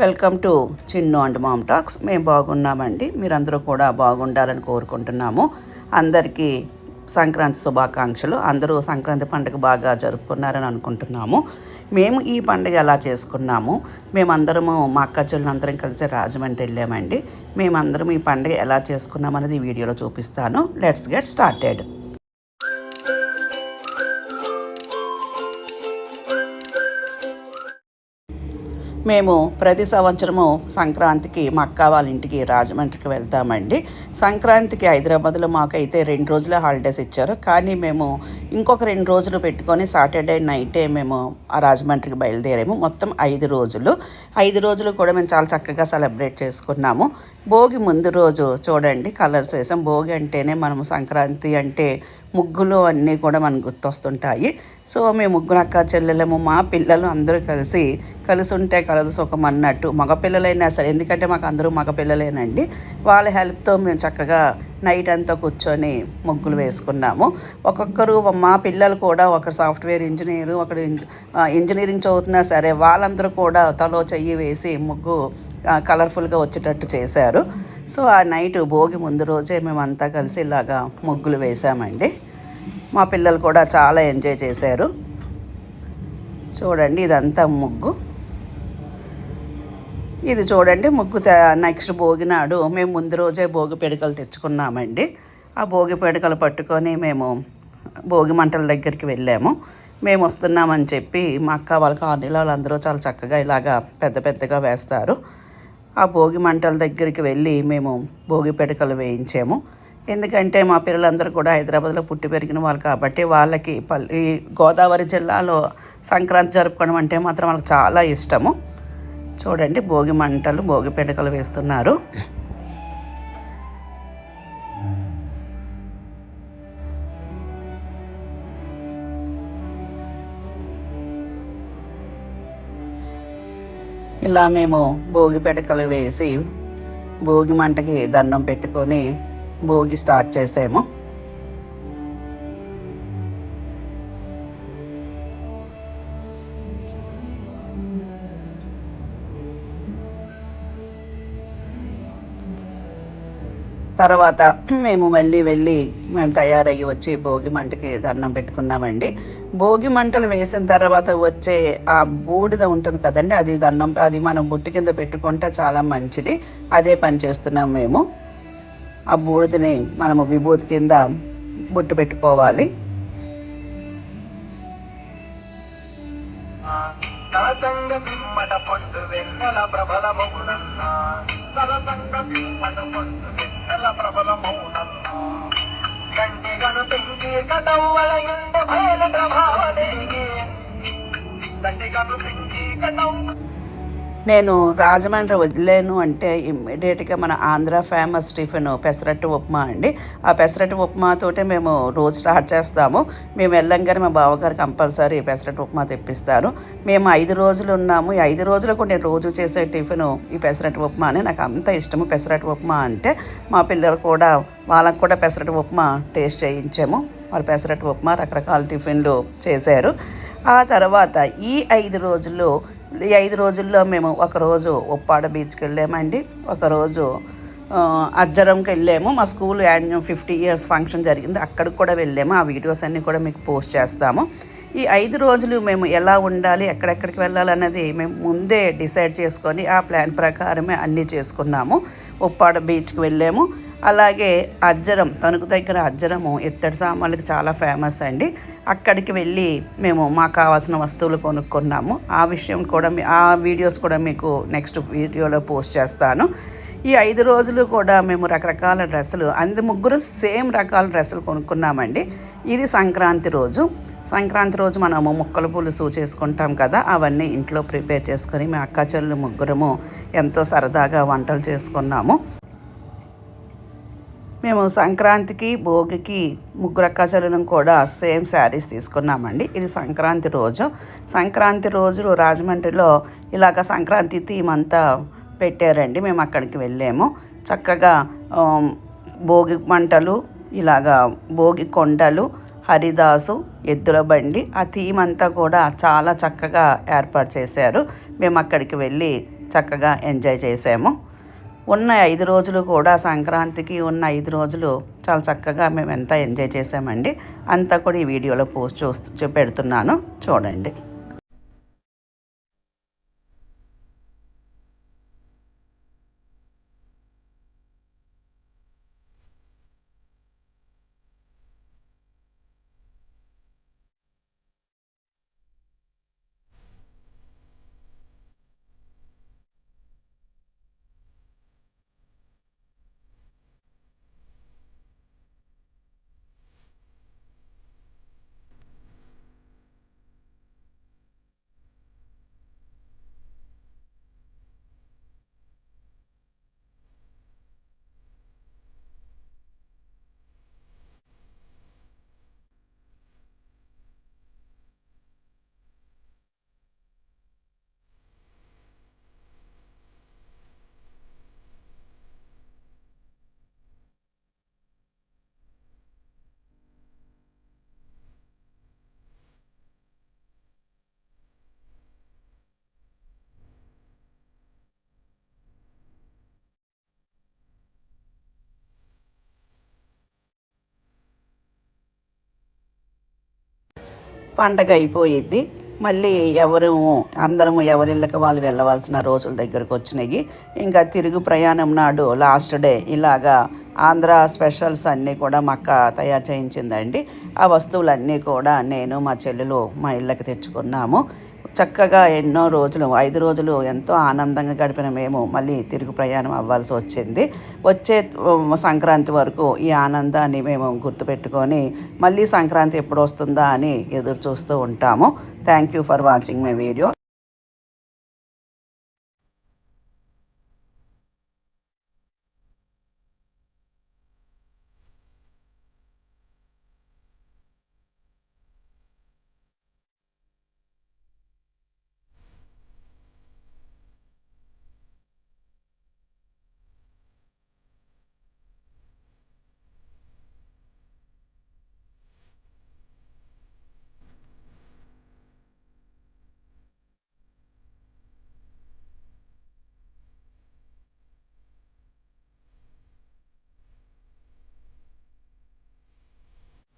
Welcome to Chinnu and mom talks. మేము బాగున్నామండి. మీరందరూ కూడా బాగుండాలని కోరుకుంటున్నాము. అందరికీ సంక్రాంతి శుభాకాంక్షలు. అందరూ సంక్రాంతి పండుగ బాగా జరుపుకున్నారని అనుకుంటున్నాము. మేము ఈ పండుగ ఎలా చేసుకున్నాము? మేమందరము మా అక్క చెల్లెలందరం కలిసి రాజమండ్రి వెళ్ళామండి. మేమందరం ఈ పండుగ ఎలా చేసుకున్నాం అనేది ఈ వీడియోలో చూపిస్తాను. Let's get started. మేము ప్రతి సంవత్సరము సంక్రాంతికి మా అక్క వాళ్ళ ఇంటికి రాజమండ్రికి వెళ్తామండి. సంక్రాంతికి హైదరాబాద్లో మాకైతే రెండు రోజుల హాలిడేస్ ఇచ్చారు. కానీ మేము ఇంకొక రెండు రోజులు పెట్టుకొని సాటర్డే నైటే మేము ఆ రాజమండ్రికి బయలుదేరాము. మొత్తం ఐదు రోజులు. ఐదు రోజులు కూడా మేము చాలా చక్కగా సెలబ్రేట్ చేసుకున్నాము. భోగి ముందు రోజు చూడండి కలర్స్ వేసాం. భోగి అంటేనే మనము సంక్రాంతి అంటే ముగ్గులు అన్నీ కూడా మనకు గుర్తొస్తుంటాయి. సో మేము ముగ్గురు అక్క చెల్లెలము మా పిల్లలు అందరూ కలిసి కలిసి ఉంటే కలదు సుఖం అన్నట్టు మగపిల్లలైనా సరే ఎందుకంటే మాకు అందరూ మగపిల్లలేనండి. వాళ్ళ హెల్ప్తో మేము చక్కగా నైట్ అంతా కూర్చొని ముగ్గులు వేసుకున్నాము. ఒక్కొక్కరు మా పిల్లలు కూడా ఒక సాఫ్ట్వేర్ ఇంజనీరు ఒకడు ఇంజనీరింగ్ చదువుతున్నా సరే వాళ్ళందరూ కూడా తలో చెయ్యి వేసి ముగ్గు కలర్ఫుల్గా వచ్చేటట్టు చేశారు. సో ఆ నైట్ భోగి ముందు రోజే మేమంతా కలిసి ఇలాగా ముగ్గులు వేసామండి. మా పిల్లలు కూడా చాలా ఎంజాయ్ చేశారు. చూడండి ఇదంతా ముగ్గు. ఇది చూడండి ముగ్గు నెక్స్ట్ భోగి నాడు మేము ముందు రోజే భోగి పిడకలు తెచ్చుకున్నామండి. ఆ భోగి పిడకలు పట్టుకొని మేము భోగి మంటల దగ్గరికి వెళ్ళాము. మేము వస్తున్నామని చెప్పి మా అక్క వాళ్ళ కాలనీలో వాళ్ళందరూ చాలా చక్కగా ఇలాగా పెద్ద పెద్దగా వేస్తారు. ఆ భోగి మంటల దగ్గరికి వెళ్ళి మేము భోగి పెడకలు వేయించాము. ఎందుకంటే మా పిల్లలందరూ కూడా హైదరాబాద్లో పుట్టి పెరిగిన వాళ్ళు కాబట్టి వాళ్ళకి పల్లి గోదావరి జిల్లాలో సంక్రాంతి జరుపుకోవడం అంటే మాత్రం వాళ్ళకి చాలా ఇష్టము. చూడండి భోగి మంటలు భోగి పెడకలు వేస్తున్నారు. ఇలా మేము భోగి పిడకలు వేసి భోగి మంటకి దండం పెట్టుకొని భోగి స్టార్ట్ చేసాము. తర్వాత మేము మళ్ళీ వెళ్ళి మేము తయారయ్యి వచ్చి భోగి మంటకి దండం పెట్టుకున్నామండి. భోగి మంటలు వేసిన తర్వాత వచ్చే ఆ బూడిద ఉంటుంది కదండి అది దండం అది మనం బుట్టి కింద పెట్టుకుంటే చాలా మంచిది. అదే పని చేస్తున్నాం మేము. ఆ బూడిదని మనము విభూతి కింద బుట్టు పెట్టుకోవాలి. సరసంగ ప్రబల మౌనన్న సరసంగ పిమ్మట పొందు వెన్నెల ప్రబల మౌనన్న కంటి గను పెంచి కటవ్వల ఎండ భయల నేను రాజమండ్రి వదిలేను అంటే ఇమ్మీడియట్గా మన ఆంధ్ర ఫేమస్ టిఫిన్ పెసరట్టు ఉప్మా అండి. ఆ పెసరట్టు ఉప్మాతోటే మేము రోజు స్టార్ట్ చేస్తాము. మేము వెళ్ళంగానే మా బావగారు కంపల్సరీ పెసరట్టు ఉప్మా తెప్పిస్తారు. మేము ఐదు రోజులు ఉన్నాము. ఈ ఐదు రోజులకు నేను రోజు చేసే టిఫిన్ ఈ పెసరట్టు ఉప్మా అని నాకు అంత ఇష్టము. పెసరట్టు ఉప్మా అంటే మా పిల్లలు కూడా వాళ్ళకు కూడా పెసరట్టు ఉప్మా టేస్ట్ చేయించాము. వాళ్ళు పెసరట్టు ఉప్మా రకరకాల టిఫిన్లు చేశారు. ఆ తర్వాత ఈ ఐదు రోజుల్లో ఈ ఐదు రోజుల్లో మేము ఒకరోజు ఉప్పాడ బీచ్కి వెళ్ళామండి. ఒకరోజు అజ్జరంకి వెళ్ళాము. మా school annual fifty years function జరిగింది. అక్కడికి కూడా వెళ్ళాము. ఆ వీడియోస్ అన్నీ కూడా మీకు పోస్ట్ చేస్తాము. ఈ ఐదు రోజులు మేము ఎలా ఉండాలి ఎక్కడెక్కడికి వెళ్ళాలన్నది మేము ముందే డిసైడ్ చేసుకొని ఆ ప్లాన్ ప్రకారమే అన్నీ చేసుకున్నాము. ఉప్పాడ బీచ్కి వెళ్ళాము. అలాగే అజ్జరం తణుకు దగ్గర అజ్జరము ఇత్తడి సామాన్లకు చాలా ఫేమస్ అండి. అక్కడికి వెళ్ళి మేము మాకు కావాల్సిన వస్తువులు కొనుక్కున్నాము. ఆ విషయం కూడా ఆ వీడియోస్ కూడా మీకు నెక్స్ట్ వీడియోలో పోస్ట్ చేస్తాను. ఈ ఐదు రోజులు కూడా మేము రకరకాల డ్రెస్సులు అందు ముగ్గురు సేమ్ రకాల డ్రెస్సులు కొనుక్కున్నామండి. ఇది సంక్రాంతి రోజు. సంక్రాంతి రోజు మనము ముక్కల పులుసు చేసుకుంటాం కదా అవన్నీ ఇంట్లో ప్రిపేర్ చేసుకొని మా అక్క చెల్లెలు ముగ్గురము ఎంతో సరదాగా వంటలు చేసుకున్నాము. మేము సంక్రాంతికి భోగికి ముగ్గురు అక్కాచెల్లెలం కూడా సేమ్ శారీస్ తీసుకున్నామండి. ఇది సంక్రాంతి రోజు. సంక్రాంతి రోజు రాజమండ్రిలో ఇలాగ సంక్రాంతి థీమ్ అంతా పెట్టారండి. మేము అక్కడికి వెళ్ళాము. చక్కగా భోగి మంటలు ఇలాగా భోగి కొండలు హరిదాసు ఎద్దుల బండి ఆ థీమ్ అంతా కూడా చాలా చక్కగా ఏర్పాటు చేశారు. మేము అక్కడికి వెళ్ళి చక్కగా ఎంజాయ్ చేసాము. ఉన్న ఐదు రోజులు కూడా సంక్రాంతికి ఉన్న ఐదు రోజులు చాలా చక్కగా మేము ఎంత ఎంజాయ్ చేసామండి అంతా కూడా ఈ వీడియోలో పోస్ట్ చూస్తూ పెడుతున్నాను. చూడండి. పండగ అయిపోయిద్ది. మళ్ళీ ఎవరు అందరము ఎవరిళ్ళకి వాళ్ళు వెళ్ళవలసిన రోజుల దగ్గరకు వచ్చినాయి. ఇంకా తిరుగు ప్రయాణం నాడు లాస్ట్ డే ఇలాగా ఆంధ్ర స్పెషల్స్ అన్నీ కూడా మా అక్క తయారు చేయించిందండి. ఆ వస్తువులన్నీ కూడా నేను మా చెల్లెలు మా ఇళ్ళకి తెచ్చుకున్నాము. చక్కగా ఎన్నో రోజులు ఐదు రోజులు ఎంతో ఆనందంగా గడిపిన మేము మళ్ళీ తిరుగు ప్రయాణం అవ్వాల్సి వచ్చింది. వచ్చే సంక్రాంతి వరకు ఈ ఆనందాన్ని మేము గుర్తుపెట్టుకొని మళ్ళీ సంక్రాంతి ఎప్పుడు వస్తుందా అని ఎదురు చూస్తూ ఉంటాము. Thank you for watching my video